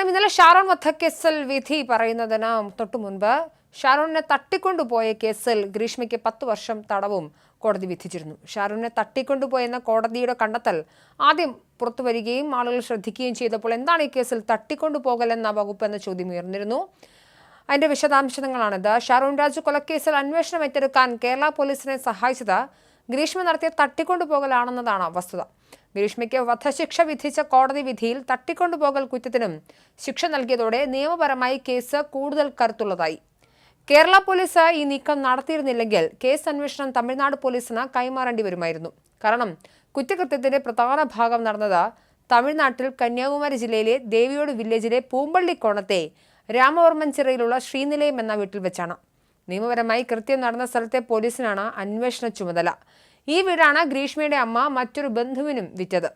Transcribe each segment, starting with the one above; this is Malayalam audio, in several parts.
ഏതായാലും ഇന്നലെ ഷാരോൺ വധക്കേസിൽ വിധി പറയുന്നതിന് തൊട്ടു മുൻപ് ഷാരോണിനെ തട്ടിക്കൊണ്ടുപോയ കേസിൽ ഗ്രീഷ്മയ്ക്ക് പത്ത് വർഷം തടവും കോടതി വിധിച്ചിരുന്നു. ഷാരോണിനെ തട്ടിക്കൊണ്ടുപോയെന്ന കോടതിയുടെ കണ്ടെത്തൽ ആദ്യം പുറത്തു വരികയും ആളുകൾ ശ്രദ്ധിക്കുകയും ചെയ്തപ്പോൾ എന്താണ് ഈ കേസിൽ തട്ടിക്കൊണ്ടുപോകൽ എന്ന വകുപ്പ് എന്ന ചോദ്യം ഉയർന്നിരുന്നു. അതിന്റെ വിശദാംശങ്ങളാണിത്. ഷാറൂൺ രാജു കൊലക്കേസിൽ അന്വേഷണം ഏറ്റെടുക്കാൻ കേരള പോലീസിനെ സഹായിച്ചത് ഗ്രീഷ്മ നടത്തിയ തട്ടിക്കൊണ്ടുപോകലാണെന്നതാണ് വസ്തുത. ഗ്രീഷ്മയ്ക്ക് വധശിക്ഷ വിധിച്ച കോടതി വിധിയിൽ തട്ടിക്കൊണ്ടുപോകൽ കുറ്റത്തിനും ശിക്ഷ നൽകിയതോടെ നിയമപരമായി കേസ് കൂടുതൽ കരുത്തുള്ളതായി കേരള പോലീസ് ഈ നീക്കം നടത്തിയിരുന്നില്ലെങ്കിൽ കേസ് അന്വേഷണം തമിഴ്നാട് പോലീസിന് കൈമാറേണ്ടി വരുമായിരുന്നു. കാരണം കുറ്റകൃത്യത്തിന്റെ പ്രധാന ഭാഗം നടന്നത് തമിഴ്നാട്ടിൽ കന്യാകുമാരി ജില്ലയിലെ ദേവിയോട് വില്ലേജിലെ പൂമ്പള്ളിക്കോണത്തെ രാമവർമ്മൻ ചിറയിലുള്ള ശ്രീനിലയം എന്ന വീട്ടിൽ വെച്ചാണ്. നിയമപരമായി കൃത്യം നടന്ന സ്ഥലത്തെ പോലീസിനാണ് അന്വേഷണ ചുമതല. ഈ വീടാണ് ഗ്രീഷ്മയുടെ അമ്മ മറ്റൊരു ബന്ധുവിനും വിറ്റത്.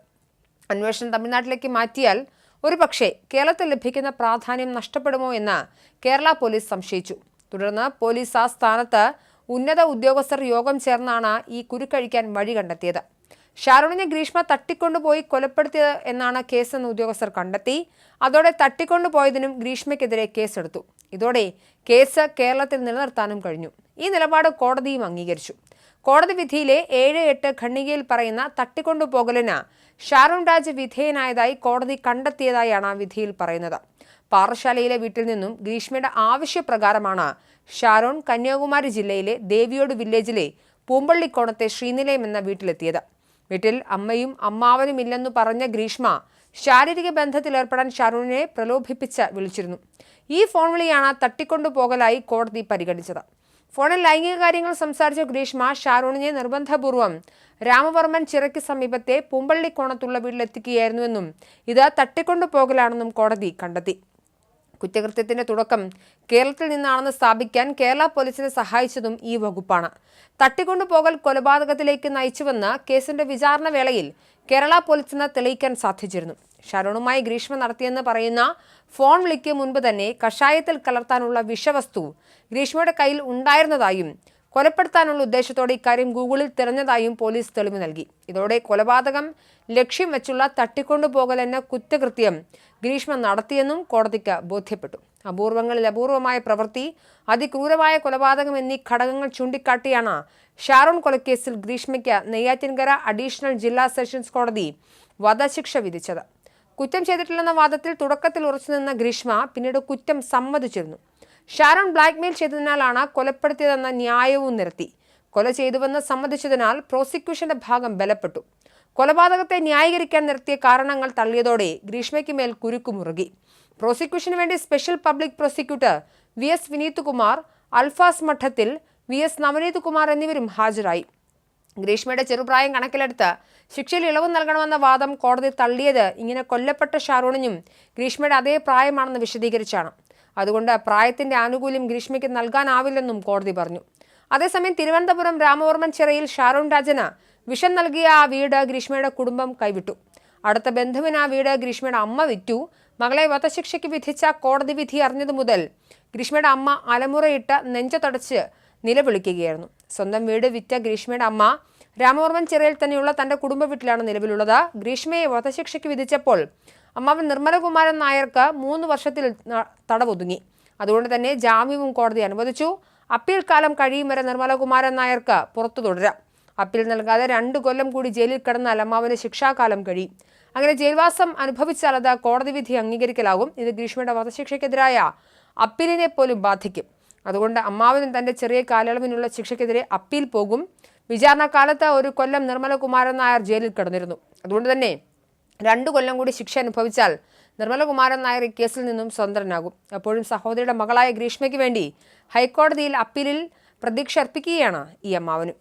അന്വേഷണം തമിഴ്നാട്ടിലേക്ക് മാറ്റിയാൽ ഒരു പക്ഷേ കേരളത്തിൽ ലഭിക്കുന്ന പ്രാധാന്യം നഷ്ടപ്പെടുമോ എന്ന് കേരള പോലീസ് സംശയിച്ചു. തുടർന്ന് പോലീസ് ആ സ്ഥാനത്ത് ഉന്നത ഉദ്യോഗസ്ഥർ യോഗം ചേർന്നാണ് ഈ കുരുക്കഴിക്കാൻ വഴി കണ്ടെത്തിയത്. ഷാരൂണിനെ ഗ്രീഷ്മ തട്ടിക്കൊണ്ടുപോയി കൊലപ്പെടുത്തിയത് എന്നാണ് കേസെന്ന് ഉദ്യോഗസ്ഥർ കണ്ടെത്തി. അതോടെ തട്ടിക്കൊണ്ടുപോയതിനും ഗ്രീഷ്മയ്ക്കെതിരെ കേസെടുത്തു. ഇതോടെ കേസ് കേരളത്തിൽ നിലനിർത്താനും കഴിഞ്ഞു. ഈ നിലപാട് കോടതിയും അംഗീകരിച്ചു. കോടതി വിധിയിലെ ഏഴ് എട്ട് ഖണ്ഡികയിൽ പറയുന്ന തട്ടിക്കൊണ്ടുപോകലിന് ഷാരൂൺ രാജ് വിധേയനായതായി കോടതി കണ്ടെത്തിയതായാണ് വിധിയിൽ പറയുന്നത്. പാറശാലയിലെ വീട്ടിൽ നിന്നും ഗ്രീഷ്മയുടെ ആവശ്യപ്രകാരമാണ് ഷാരോൺ കന്യാകുമാരി ജില്ലയിലെ ദേവിയോട് വില്ലേജിലെ പൂമ്പള്ളിക്കോണത്തെ ശ്രീനിലയം എന്ന വീട്ടിലെത്തിയത്. വീട്ടിൽ അമ്മയും അമ്മാവനും ഇല്ലെന്നു പറഞ്ഞ ഗ്രീഷ്മ ശാരീരിക ബന്ധത്തിലേർപ്പെടാൻ ഷാരൂണിനെ പ്രലോഭിപ്പിച്ച് വിളിച്ചിരുന്നു. ഈ ഫോൺ വിളിയാണ് തട്ടിക്കൊണ്ടുപോകലായി കോടതി പരിഗണിച്ചത്. ഫോണിൽ ലൈംഗിക കാര്യങ്ങൾ സംസാരിച്ച ഗ്രീഷ്മ ഷാരൂണിനെ നിർബന്ധപൂർവം രാമവർമ്മൻ ചിറയ്ക്ക് സമീപത്തെ പൂമ്പള്ളിക്കോണത്തുള്ള വീട്ടിലെത്തിക്കുകയായിരുന്നുവെന്നും ഇത് തട്ടിക്കൊണ്ടുപോകലാണെന്നും കോടതി കണ്ടെത്തി. കുറ്റകൃത്യത്തിന്റെ തുടക്കം കേരളത്തിൽ നിന്നാണെന്ന് സ്ഥാപിക്കാൻ കേരള പോലീസിനെ സഹായിച്ചതും ഈ വകുപ്പാണ്. തട്ടിക്കൊണ്ടുപോകൽ കൊലപാതകത്തിലേക്ക് നയിച്ചുവെന്ന് കേസിന്റെ വിചാരണ വേളയിൽ കേരള പോലീസിന് തെളിയിക്കാൻ സാധിച്ചിരുന്നു. ഷരോണുമായി ഗ്രീഷ്മ നടത്തിയെന്ന് പറയുന്ന ഫോൺ വിളിക്ക് മുൻപ് തന്നെ കഷായത്തിൽ കലർത്താനുള്ള വിഷവസ്തു ഗ്രീഷ്മയുടെ കയ്യിൽ ഉണ്ടായിരുന്നതായും കൊലപ്പെടുത്താനുള്ള ഉദ്ദേശത്തോടെ ഇക്കാര്യം ഗൂഗിളിൽ തിരഞ്ഞതായും പോലീസ് തെളിവ് നൽകി. ഇതോടെ കൊലപാതകം ലക്ഷ്യം വെച്ചുള്ള തട്ടിക്കൊണ്ടുപോകൽ എന്ന കുറ്റകൃത്യം ഗ്രീഷ്മ നടത്തിയെന്നും കോടതിക്ക് ബോധ്യപ്പെട്ടു. അപൂർവങ്ങളിൽ അപൂർവമായ പ്രവൃത്തി അതിക്രൂരമായ കൊലപാതകം എന്നീ ഘടകങ്ങൾ ചൂണ്ടിക്കാട്ടിയാണ് ഷാരോൺ കൊലക്കേസിൽ ഗ്രീഷ്മയ്ക്ക് നെയ്യാറ്റിൻകര അഡീഷണൽ ജില്ലാ സെഷൻസ് കോടതി വധശിക്ഷ വിധിച്ചത്. കുറ്റം ചെയ്തിട്ടില്ലെന്ന വാദത്തിൽ തുടക്കത്തിൽ ഉറച്ചുനിന്ന ഗ്രീഷ്മ പിന്നീട് കുറ്റം സമ്മതിച്ചിരുന്നു. ഷാരോൺ ബ്ലാക്ക്മെയിൽ ചെയ്തതിനാലാണ് കൊലപ്പെടുത്തിയതെന്ന ന്യായവും നിരത്തി. കൊല ചെയ്തുവെന്ന് സമ്മതിച്ചതിനാൽ പ്രോസിക്യൂഷന്റെ ഭാഗം ബലപ്പെട്ടു. കൊലപാതകത്തെ ന്യായീകരിക്കാൻ നിർത്തിയ കാരണങ്ങൾ തള്ളിയതോടെ ഗ്രീഷ്മയ്ക്ക് മേൽ കുരുക്കുമുറുകി പ്രോസിക്യൂഷന് വേണ്ടി special public prosecutor V S Vineeth Kumar Alfas Madathil V S Navneet Kumar എന്നിവരും ഹാജരായി. ഗ്രീഷ്മയുടെ ചെറുപ്രായം കണക്കിലെടുത്ത് ശിക്ഷയിൽ ഇളവ് നൽകണമെന്ന വാദം കോടതി തള്ളിയത് ഇങ്ങനെ കൊല്ലപ്പെട്ട ഷാറൂണിനും ഗ്രീഷ്മയുടെ അതേ പ്രായമാണെന്ന് വിശദീകരിച്ചാണ്. അതുകൊണ്ട് പ്രായത്തിന്റെ ആനുകൂല്യം ഗ്രീഷ്മയ്ക്ക് നൽകാനാവില്ലെന്നും കോടതി പറഞ്ഞു. അതേസമയം തിരുവനന്തപുരം രാമവർമ്മൻ ചിറയിൽ ഷാരോൺ രാജന് വിഷം നൽകിയ ആ വീട് ഗ്രീഷ്മയുടെ കുടുംബം കൈവിട്ടു. അടുത്ത ബന്ധുവിന് ആ വീട് ഗ്രീഷ്മയുടെ അമ്മ വിറ്റു. മകളെ വധശിക്ഷയ്ക്ക് വിധിച്ച കോടതി വിധി അറിഞ്ഞതു മുതൽ ഗ്രീഷ്മയുടെ അമ്മ അലമുറയിട്ട് നെഞ്ചത്തടച്ച് നിലവിളിക്കുകയായിരുന്നു. സ്വന്തം വീട് വിറ്റ ഗ്രീഷ്മയുടെ അമ്മ രാമവർമ്മൻ ചിറയിൽ തന്നെയുള്ള തന്റെ കുടുംബ വീട്ടിലാണ് നിലവിലുള്ളത്. ഗ്രീഷ്മയെ വധശിക്ഷയ്ക്ക് വിധിച്ചപ്പോൾ അമ്മാവൻ നിർമ്മലകുമാരൻ നായർക്ക് മൂന്ന് വർഷത്തിൽ തടവൊതുങ്ങി. അതുകൊണ്ട് തന്നെ ജാമ്യവും കോടതി അനുവദിച്ചു. അപ്പീൽ കാലം കഴിയും വരെ നിർമ്മലകുമാരൻ നായർക്ക് പുറത്തു തുടരാം. അപ്പീൽ നൽകാതെ രണ്ടു കൊല്ലം കൂടി ജയിലിൽ കിടന്നാൽ അമ്മാവന് ശിക്ഷാകാലം കഴിയും. അങ്ങനെ ജയിൽവാസം അനുഭവിച്ചാൽ അത് കോടതി വിധി അംഗീകരിക്കലാകും. ഇത് ഗ്രീഷ്മയുടെ വധശിക്ഷയ്ക്കെതിരായ അപ്പീലിനെ പോലും ബാധിക്കും. അതുകൊണ്ട് അമ്മാവനും തന്റെ ചെറിയ കാലയളവിനുള്ള ശിക്ഷയ്ക്കെതിരെ അപ്പീൽ പോകും. വിചാരണ കാലത്ത് ഒരു കൊല്ലം നിർമ്മലകുമാരൻ നായർ ജയിലിൽ കിടന്നിരുന്നു. അതുകൊണ്ട് തന്നെ രണ്ടു കൊല്ലം കൂടി ശിക്ഷ അനുഭവിച്ചാൽ നിർമ്മലകുമാരൻ നായർ ഈ കേസിൽ നിന്നും സ്വതന്ത്രനാകും. അപ്പോഴും സഹോദരിയുടെ മകളായ ഗ്രീഷ്മയ്ക്ക് വേണ്ടി ഹൈക്കോടതിയിൽ അപ്പീലിൽ പ്രതീക്ഷ അർപ്പിക്കുകയാണ് ഈ അമ്മാവനും.